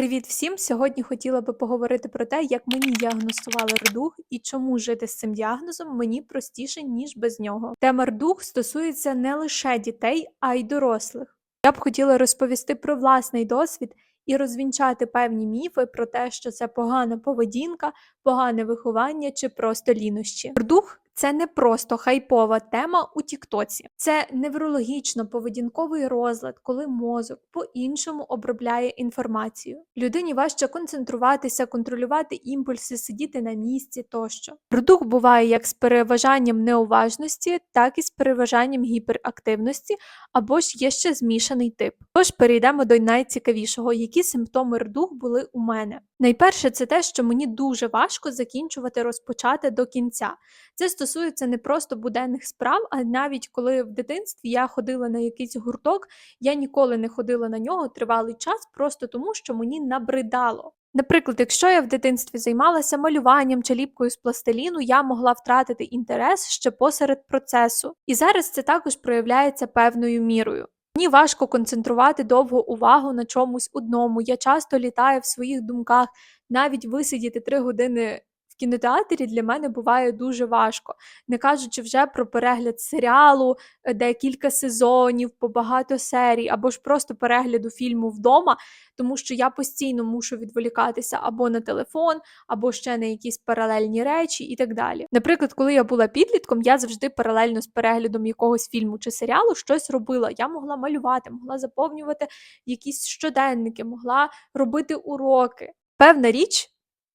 Привіт всім! Сьогодні хотіла би поговорити про те, як мені діагностували рдух і чому жити з цим діагнозом мені простіше, ніж без нього. Тема рдух стосується не лише дітей, а й дорослих. Я б хотіла розповісти про власний досвід і розвінчати певні міфи про те, що це погана поведінка, погане виховання чи просто лінощі. Рдух це не просто хайпова тема у Тіктоці, це неврологічно-поведінковий розлад, коли мозок по-іншому обробляє інформацію. Людині важче концентруватися, контролювати імпульси, сидіти на місці тощо. Продукт буває як з переважанням неуважності, так і з переважанням гіперактивності, або ж є ще змішаний тип. Тож перейдемо до найцікавішого, які симптоми рдух були у мене. Найперше, це те, що мені дуже важко закінчувати розпочати до кінця. Це стосується не просто буденних справ, а навіть коли в дитинстві я ходила на якийсь гурток, я ніколи не ходила на нього тривалий час, просто тому що мені набридало. Наприклад, якщо я в дитинстві займалася малюванням чи ліпкою з пластиліну, я могла втратити інтерес ще посеред процесу. І зараз це також проявляється певною мірою. Мені важко концентрувати довгу увагу на чомусь одному. Я часто літаю в своїх думках, навіть висидіти три години кінотеатрі для мене буває дуже важко, не кажучи вже про перегляд серіалу, е, де кілька сезонів, по багато серій, або ж просто перегляду фільму вдома, тому що я постійно мушу відволікатися або на телефон, або ще на якісь паралельні речі і так далі. Наприклад, коли я була підлітком, я завжди паралельно з переглядом якогось фільму чи серіалу щось робила. Я могла малювати, могла заповнювати якісь щоденники, могла робити уроки. Певна річ,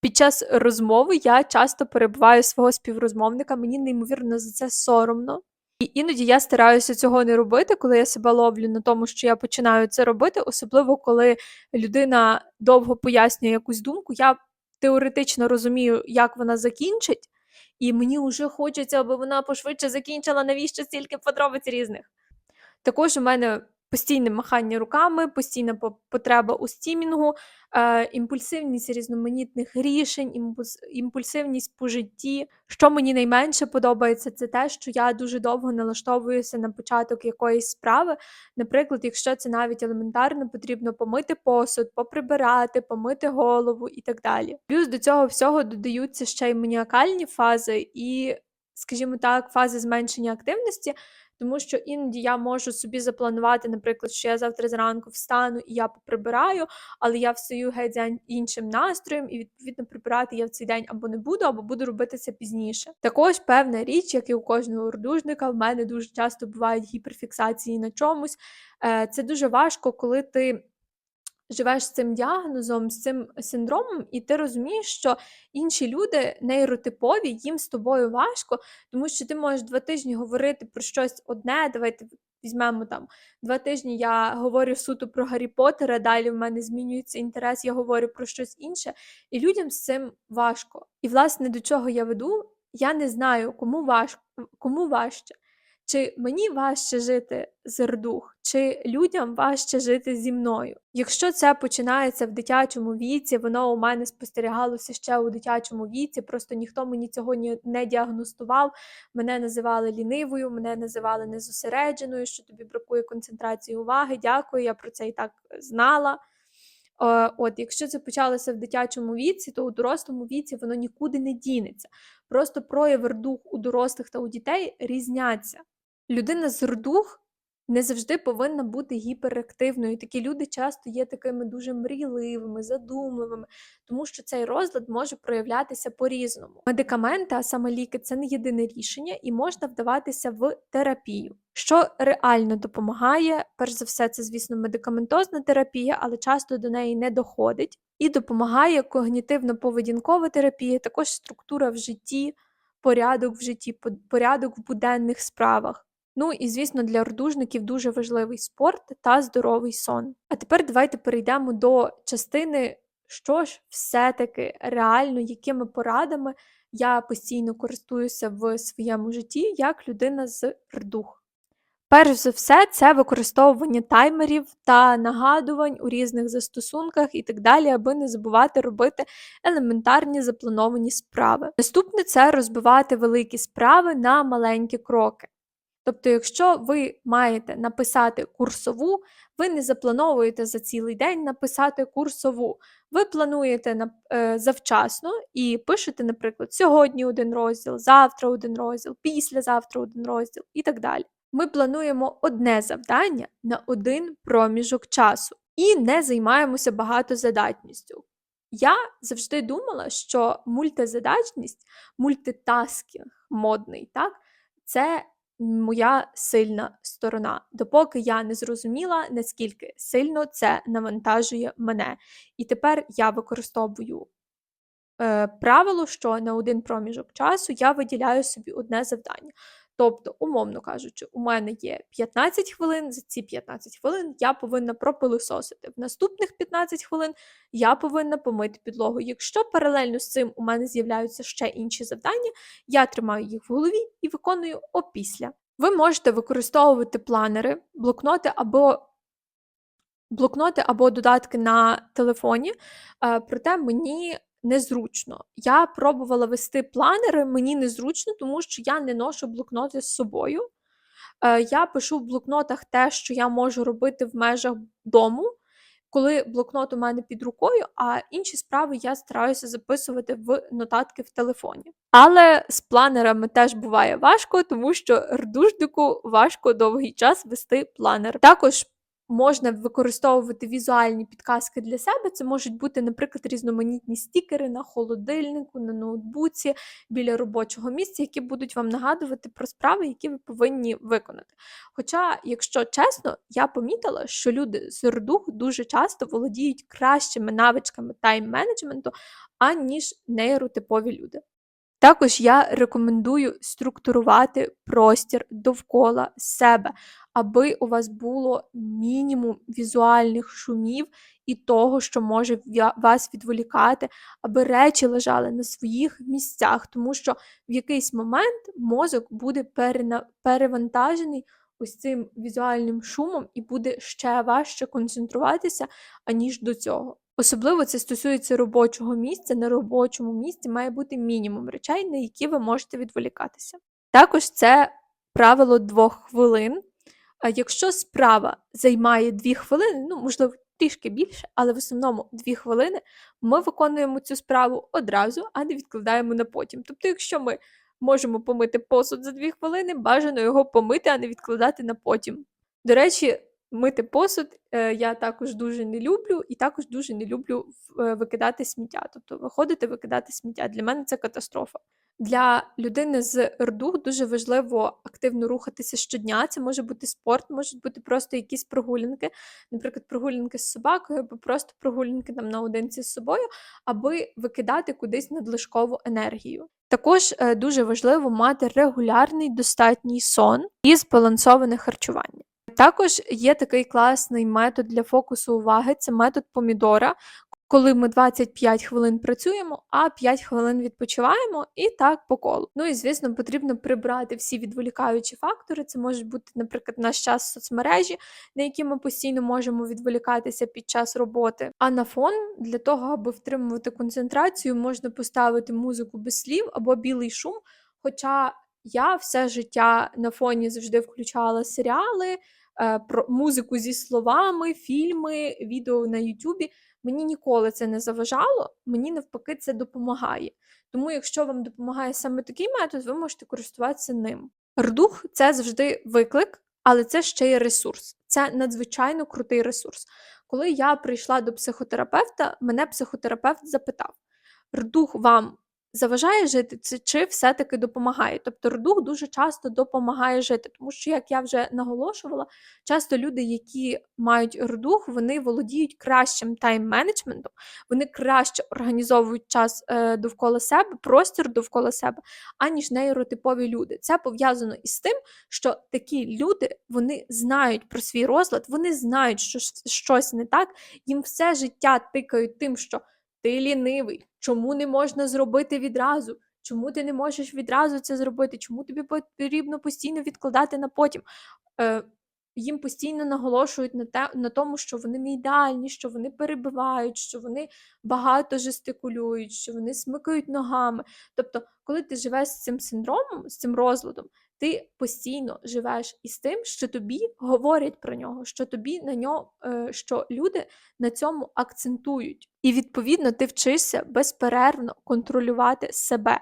під час розмови я часто перебуваю свого співрозмовника, мені неймовірно за це соромно. І іноді я стараюся цього не робити, коли я себе ловлю на тому, що я починаю це робити, особливо коли людина довго пояснює якусь думку, я теоретично розумію, як вона закінчить, і мені вже хочеться, аби вона пошвидше закінчила, навіщо стільки подробиць різних. Також у мене постійне махання руками, постійна потреба у стімінгу, е, імпульсивність різноманітних рішень, імпульсивність по житті. Що мені найменше подобається, це те, що я дуже довго налаштовуюся на початок якоїсь справи. Наприклад, якщо це навіть елементарно, потрібно помити посуд, поприбирати, помити голову і так далі. Плюс до цього всього додаються ще й маніакальні фази і, скажімо так, фази зменшення активності. Тому що іноді я можу собі запланувати, наприклад, що я завтра зранку встану і я поприбираю, але я встаю геть іншим настроєм, і відповідно прибирати я в цей день або не буду, або буду робити це пізніше. Також певна річ, як і у кожного ордужника, в мене дуже часто бувають гіперфіксації на чомусь. Е, це дуже важко, коли ти живеш з цим діагнозом, з цим синдромом, і ти розумієш, що інші люди нейротипові, їм з тобою важко, тому що ти можеш два тижні говорити про щось одне. Давайте візьмемо там два тижні. Я говорю суто про Гаррі Поттера, далі в мене змінюється інтерес, я говорю про щось інше, і людям з цим важко. І, власне, до чого я веду, я не знаю, кому важко, кому важче. Чи мені важче жити з рдух, чи людям важче жити зі мною? Якщо це починається в дитячому віці, воно у мене спостерігалося ще у дитячому віці, просто ніхто мені цього не діагностував. Мене називали лінивою, мене називали незосередженою, що тобі бракує концентрації уваги. Дякую, я про це і так знала. От, Якщо це почалося в дитячому віці, то у дорослому віці воно нікуди не дінеться. Просто прояви рдух у дорослих та у дітей різняться. Людина з рдух не завжди повинна бути гіперактивною. Такі люди часто є такими дуже мрійливими, задумливими, тому що цей розлад може проявлятися по-різному. Медикаменти, а саме ліки це не єдине рішення, і можна вдаватися в терапію. Що реально допомагає, перш за все, це, звісно, медикаментозна терапія, але часто до неї не доходить. І допомагає когнітивно-поведінкова терапія, також структура в житті, порядок в житті, порядок в буденних справах. Ну і, звісно, для ордужників дуже важливий спорт та здоровий сон. А тепер давайте перейдемо до частини, що ж все-таки реально, якими порадами я постійно користуюся в своєму житті як людина з рдух. Перш за все, це використовування таймерів та нагадувань у різних застосунках і так далі, аби не забувати робити елементарні заплановані справи. Наступне це розбивати великі справи на маленькі кроки. Тобто, якщо ви маєте написати курсову, ви не заплановуєте за цілий день написати курсову. Ви плануєте на- е, завчасно і пишете, наприклад, сьогодні один розділ, завтра один розділ, післязавтра один розділ і так далі. Ми плануємо одне завдання на один проміжок часу і не займаємося багатозадатністю. Я завжди думала, що мультизадачність, мультитаскінг модний, так, це моя сильна сторона, допоки я не зрозуміла, наскільки сильно це навантажує мене. І тепер я використовую е, правило, що на один проміжок часу я виділяю собі одне завдання. Тобто, умовно кажучи, у мене є 15 хвилин, за ці 15 хвилин я повинна пропилисосити. В наступних 15 хвилин я повинна помити підлогу. Якщо паралельно з цим у мене з'являються ще інші завдання, я тримаю їх в голові і виконую опісля. Ви можете використовувати планери, блокноти або блокноти або додатки на телефоні, е, проте мені незручно. Я пробувала вести планери, мені незручно, тому що я не ношу блокноти з собою. Е, Я пишу в блокнотах те, що я можу робити в межах дому, коли блокнот у мене під рукою, а інші справи я стараюся записувати в нотатки в телефоні. Але з планерами теж буває важко, тому що рдужнику важко довгий час вести планер. Також можна використовувати візуальні підказки для себе. Це можуть бути, наприклад, різноманітні стікери на холодильнику, на ноутбуці, біля робочого місця, які будуть вам нагадувати про справи, які ви повинні виконати. Хоча, якщо чесно, я помітила, що люди з РДУГ дуже часто володіють кращими навичками тайм-менеджменту, аніж нейротипові люди. Також я рекомендую структурувати простір довкола себе, аби у вас було мінімум візуальних шумів і того, що може вас відволікати, аби речі лежали на своїх місцях, тому що в якийсь момент мозок буде перевантажений ось цим візуальним шумом і буде ще важче концентруватися, аніж до цього. Особливо це стосується робочого місця. На робочому місці має бути мінімум речей, на які ви можете відволікатися. Також це правило двох хвилин. Якщо справа займає дві хвилини, ну можливо трішки більше, але в основному дві хвилини, ми виконуємо цю справу одразу, а не відкладаємо на потім. Тобто, якщо ми можемо помити посуд за дві хвилини, бажано його помити, а не відкладати на потім. До речі, мити посуд е, я також дуже не люблю, і також дуже не люблю е, викидати сміття. Тобто виходити викидати сміття. Для мене це катастрофа. Для людини з РДУ дуже важливо активно рухатися щодня. Це може бути спорт, можуть бути просто якісь прогулянки, наприклад, прогулянки з собакою, або просто прогулянки там наодинці з собою, аби викидати кудись надлишкову енергію. Також е, дуже важливо мати регулярний достатній сон і збалансоване харчування. Також є такий класний метод для фокусу уваги це метод помідора, коли ми 25 хвилин працюємо, а 5 хвилин відпочиваємо, і так по колу. Ну і звісно, потрібно прибрати всі відволікаючі фактори. Це можуть бути, наприклад, наш час соцмережі, на які ми постійно можемо відволікатися під час роботи. А на фон для того, аби втримувати концентрацію, можна поставити музику без слів або білий шум. Хоча я все життя на фоні завжди включала серіали, про музику зі словами, фільми, відео на Ютубі. Мені ніколи це не заважало, мені навпаки це допомагає. Тому, якщо вам допомагає саме такий метод, ви можете користуватися ним. Рдух це завжди виклик, але це ще й ресурс. Це надзвичайно крутий ресурс. Коли я прийшла до психотерапевта, мене психотерапевт запитав: рдух вам заважає жити, це чи все-таки допомагає? Тобто рдух дуже часто допомагає жити, тому що, як я вже наголошувала, часто люди, які мають рдух, вони володіють кращим тайм-менеджментом, вони краще організовують час е, довкола себе, простір довкола себе, аніж нейротипові люди. Це пов'язано із тим, що такі люди вони знають про свій розлад, вони знають, що щось не так, їм все життя тикають тим, що ти лінивий, чому не можна зробити відразу? Чому ти не можеш відразу це зробити? Чому тобі потрібно постійно відкладати на потім? Е, їм постійно наголошують на те, на тому, що вони не ідеальні, що вони перебивають, що вони багато жестикулюють, що вони смикають ногами. Тобто, коли ти живеш з цим синдромом, з цим розладом, ти постійно живеш із тим, що тобі говорять про нього, що тобі на нього, е, що люди на цьому акцентують. І відповідно ти вчишся безперервно контролювати себе.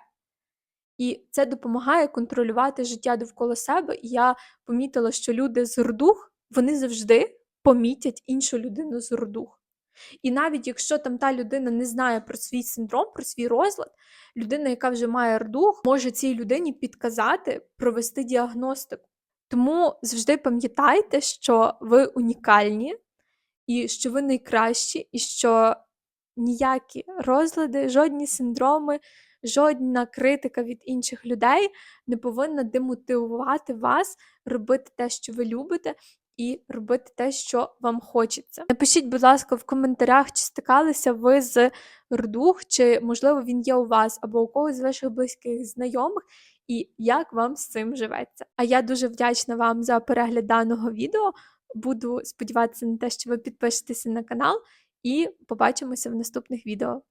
І це допомагає контролювати життя довкола себе. І я помітила, що люди з рдух вони завжди помітять іншу людину з рдух. І навіть якщо там та людина не знає про свій синдром, про свій розлад, людина, яка вже має рдух, може цій людині підказати провести діагностику. Тому завжди пам'ятайте, що ви унікальні, і що ви найкращі, і що ніякі розлади, жодні синдроми, жодна критика від інших людей не повинна демотивувати вас робити те, що ви любите, і робити те, що вам хочеться. Напишіть, будь ласка, в коментарях, чи стикалися ви з рдух, чи можливо він є у вас або у когось з ваших близьких знайомих, і як вам з цим живеться. А я дуже вдячна вам за перегляд даного відео. Буду сподіватися на те, що ви підпишетеся на канал, і побачимося в наступних відео.